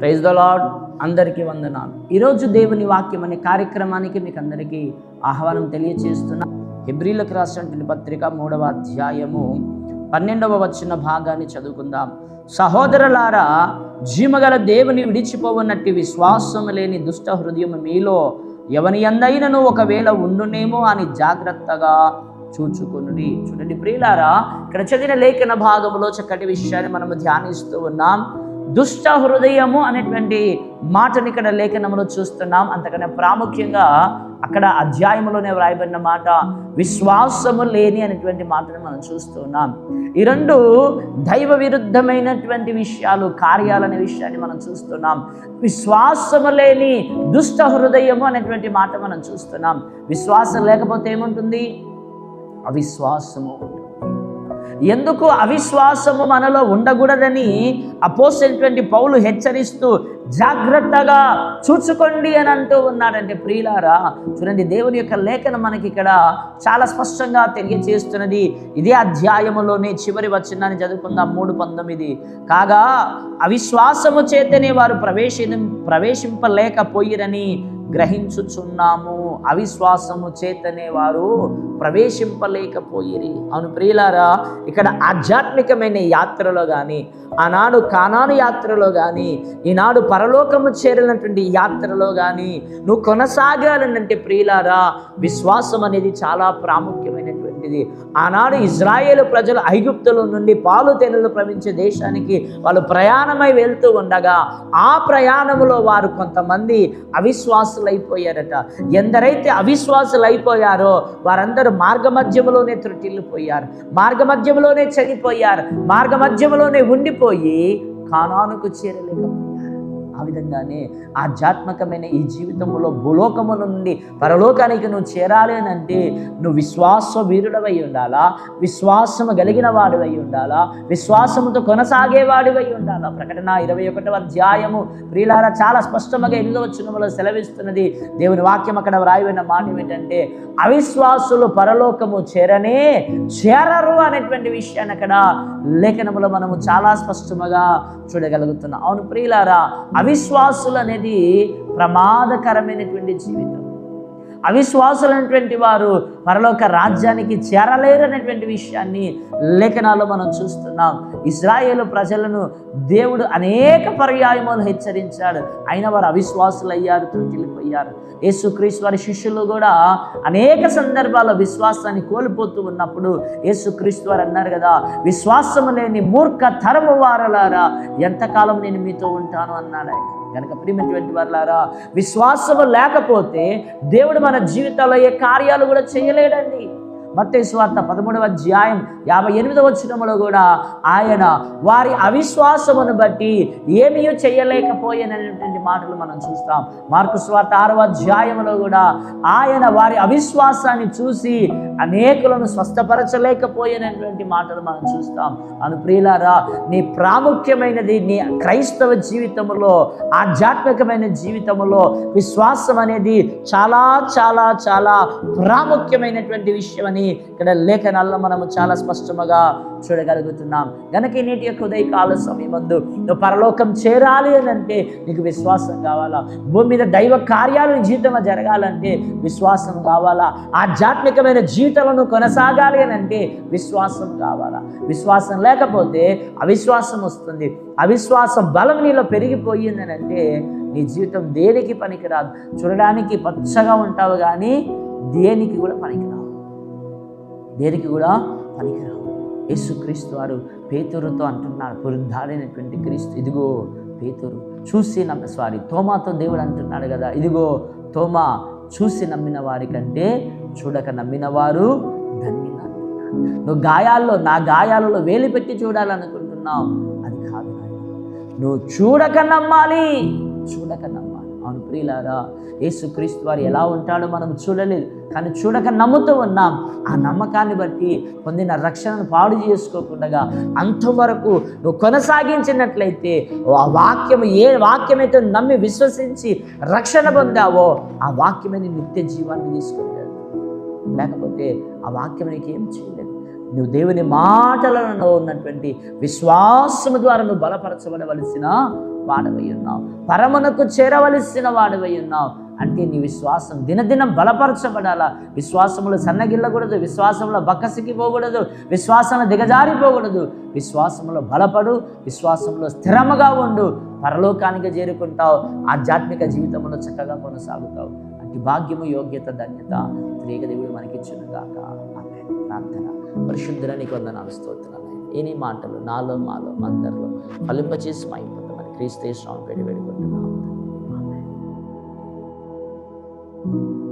Praise the lord అందరికీ వందనాలు. ఈరోజు దేవుని వాక్యం అనే కార్యక్రమానికి మీకు అందరికీ ఆహ్వానం తెలియచేస్తున్నా. హిబ్రిలకు రాసినటువంటి పత్రిక మూడవ అధ్యాయము పన్నెండవ వచ్చిన భాగాన్ని చదువుకుందాం. సహోదరులారా జీమగల దేవుని విడిచిపోవన్నట్టు విశ్వాసం లేని దుష్ట హృదయం మీలో ఎవని అందైనను ఒకవేళ ఉండునేమో అని జాగ్రత్తగా చూచుకొనుడి. చూడండి ప్రియులారా ఇక్కడ చదివిన లేఖన భాగంలో చక్కటి విషయాన్ని మనము ధ్యానిస్తూ ఉన్నాం. దుష్ట హృదయము అనేటువంటి మాటని ఇక్కడ లేఖనంలో చూస్తున్నాం. అంతకన్నా ప్రాముఖ్యంగా అక్కడ అధ్యాయంలోనే వ్రాయబడిన మాట విశ్వాసము లేని అనేటువంటి మాటను మనం చూస్తున్నాం ఈ రెండు దైవ విరుద్ధమైనటువంటి విషయాలు కార్యాలనే విషయాన్ని మనం చూస్తున్నాం. విశ్వాసము లేని దుష్ట హృదయము అనేటువంటి మాట మనం చూస్తున్నాం. విశ్వాసం లేకపోతే ఏముంటుంది? అవిశ్వాసము. ఎందుకు అవిశ్వాసము మనలో ఉండకూడదని అపోసినటువంటి పౌలు హెచ్చరిస్తూ జాగ్రత్తగా చూచుకోండి అని అంటూ ఉన్నాడంటే ప్రియులారా చూడండి దేవుని యొక్క లేఖనం మనకి ఇక్కడ చాలా స్పష్టంగా తెలియచేస్తున్నది. ఇదే అధ్యాయములోనే చివరి వచ్చిందని చదువుకుందాం మూడు పంతొమ్మిది. కాగా అవిశ్వాసము చేతనే వారు ప్రవేశ ప్రవేశింపలేకపోయిరని గ్రహించుచున్నాము. అవిశ్వాసము చేతనే వారు ప్రవేశింపలేకపోయిరి. అవును ప్రియులారా ఇక్కడ ఆధ్యాత్మికమైన యాత్రలో కానీ ఆనాడు కానాను యాత్రలో కానీ ఈనాడు పరలోకము చేరినటువంటి యాత్రలో కానీ నువ్వు కొనసాగాలనంటే ప్రియులారా విశ్వాసం అనేది చాలా ప్రాముఖ్యమైనటువంటిది ఆనాడు ఇజ్రాయేల్ ప్రజలు ఐగుప్తుల నుండి పాలు తెనులు ప్రమించే దేశానికి వాళ్ళు ప్రయాణమై వెళ్తూ ఉండగా ఆ ప్రయాణములో వారు కొంతమంది అవిశ్వాసులైపోయారట. ఎందరైతే అవిశ్వాసులైపోయారో వారందరూ మార్గమధ్యంలోనే త్రుటిల్లిపోయారు. మార్గమధ్యంలోనే చనిపోయారు. మార్గమధ్యములోనే ఉండిపోయి కానానుకు చేరలేకపోయారు. ఆ విధంగానే ఆధ్యాత్మికమైన ఈ జీవితంలో భూలోకముల నుండి పరలోకానికి నువ్వు చేరాలి అని అంటే నువ్వు విశ్వాస వీరుడవై ఉండాలా? విశ్వాసము కలిగిన వాడివై ఉండాలా? విశ్వాసముతో కొనసాగేవాడివై ఉండాలా? ప్రకటన ఇరవై ఒకటవ అధ్యాయము ప్రియులారా చాలా స్పష్టంగా ఎనిమిదవ వచనములో సెలవిస్తున్నది. దేవుని వాక్యం అక్కడ వ్రాయబడిన మాట ఏంటంటే అవిశ్వాసులు పరలోకము చేరనే చేరరు అనేటువంటి విషయాన్ని అక్కడ లేఖనములో మనము చాలా స్పష్టముగా చూడగలుగుతున్నాం. అవును ప్రియులారా అవిశ్వాసులు అనేది ప్రమాదకరమైనటువంటి జీవితం. అవిశ్వాసులైనటువంటి వారు పరలోక రాజ్యానికి చేరలేరనేటువంటి విషయాన్ని లేఖనాల్లో మనం చూస్తున్నాం. ఇజ్రాయేల్ ప్రజలను దేవుడు అనేక పర్యాయములు హెచ్చరించాడు. అయిన వారు అవిశ్వాసులయ్యారు అయ్యారు త్రుటిల్లిపోయారు యేసుక్రీస్తు వారి శిష్యులు కూడా అనేక సందర్భాల్లో విశ్వాసాన్ని కోల్పోతూ ఉన్నప్పుడు యేసుక్రీస్తు వారు అన్నారు కదా విశ్వాసము లేని మూర్ఖ తరము వారలారా ఎంతకాలం నేను మీతో ఉంటాను? అన్నాడు ఆయన. కనుక ప్రియమైనటువంటి వారులారా విశ్వాసము లేకపోతే దేవుడు మన జీవితాల్లో ఏ కార్యాలు కూడా చేయలేడండి. మత్తయి స్వార్థ పదమూడవ అధ్యాయం యాభై ఎనిమిదవ వచ్చినములో కూడా ఆయన వారి అవిశ్వాసమును బట్టి ఏమీ చేయలేకపోయాననేటువంటి మాటలు మనం చూస్తాం. మార్కు స్వార్థ ఆరవ అధ్యాయంలో కూడా ఆయన వారి అవిశ్వాసాన్ని చూసి అనేకులను స్వస్థపరచలేకపోయానటువంటి మాటలు మనం చూస్తాం. అను ప్రియులారా నీ ప్రాముఖ్యమైనది నీ క్రైస్తవ జీవితంలో ఆధ్యాత్మికమైన జీవితంలో విశ్వాసం అనేది చాలా చాలా చాలా ప్రాముఖ్యమైనటువంటి విషయం అని ఇక్కడ లేఖనాల్లో మనము చాలా స్పష్టముగా చూడగలుగుతున్నాం. గనక ఈ నేటి యొక్క ఉదయకాల సమయమందు నువ్వు పరలోకం చేరాలి అని అంటే నీకు విశ్వాసం కావాలా? భూమి మీద దైవ కార్యాలు జీవితంలో జరగాలంటే విశ్వాసం కావాలా? ఆధ్యాత్మికమైన జీవితంలో కొనసాగాలి అని అంటే విశ్వాసం కావాలా? విశ్వాసం లేకపోతే అవిశ్వాసం వస్తుంది. అవిశ్వాసం బలం నీలో పెరిగిపోయిందని అంటే నీ జీవితం దేనికి పనికిరాదు? చూడడానికి పచ్చగా ఉంటావు కానీ దేనికి కూడా పనికిరాదు. దేనికి కూడా పనికిరావు. యేసుక్రీస్తు వారు పేతురుతో అంటున్నారు పురుద్ధారైనటువంటి క్రీస్తు. ఇదిగో పేతురు చూసి నమ్మ సారీ తోమాతో దేవుడు అంటున్నాడు కదా ఇదిగో తోమా చూసి నమ్మిన వారి కంటే చూడక నమ్మిన వారు ధన్యులు అంటున్నాడు. నువ్వు గాయాల్లో నా గాయాలలో వేలు పెట్టి చూడాలనుకుంటున్నావు. అది కాదు నువ్వు చూడక నమ్మాలి. చూడక నమ్మాలి. అవును ప్రియులారా యేసుక్రీస్తు వారు ఎలా ఉంటాడో మనం చూడలేదు. కానీ చూడక నమ్ముతూ ఉన్నాం. ఆ నమ్మకాన్ని బట్టి పొందిన రక్షణను పాడు చేసుకోకుండా అంతవరకు నువ్వు కొనసాగించినట్లయితే ఆ వాక్యం ఏ వాక్యమైతే నమ్మి విశ్వసించి రక్షణ పొందావో ఆ వాక్యమే నిత్య జీవాన్ని తీసుకుంటాడు. లేకపోతే ఆ వాక్యం నీకు ఏం చేయలేదు. నువ్వు దేవుని మాటలలో ఉన్నటువంటి విశ్వాసము ద్వారా నువ్వు బలపరచబడవలసిన వాడవై ఉన్నావు పరమునకు చేరవలసిన వాడవై ఉన్నావు అంటే నీ విశ్వాసం దినదినం బలపరచబడాలా. విశ్వాసములు సన్నగిల్లకూడదు విశ్వాసంలో బక్కసిగిపోకూడదు విశ్వాసంలో దిగజారిపోకూడదు. విశ్వాసంలో బలపడు విశ్వాసంలో స్థిరముగా ఉండు. పరలోకానికి చేరుకుంటావు ఆధ్యాత్మిక జీవితంలో చక్కగా కొనసాగుతావు. అట్టి భాగ్యము యోగ్యత ధన్యత త్రేక దేవుడు మనకిచ్చును ఆమె ప్రార్థన. పరిశుద్ధుల నీకు వందనాలు స్తోత్రాలు. ఎన్ని మాటలు నాలో మాలో మందరిలో ఫలింపచేసి Please stay strong. Very, very good. Amen.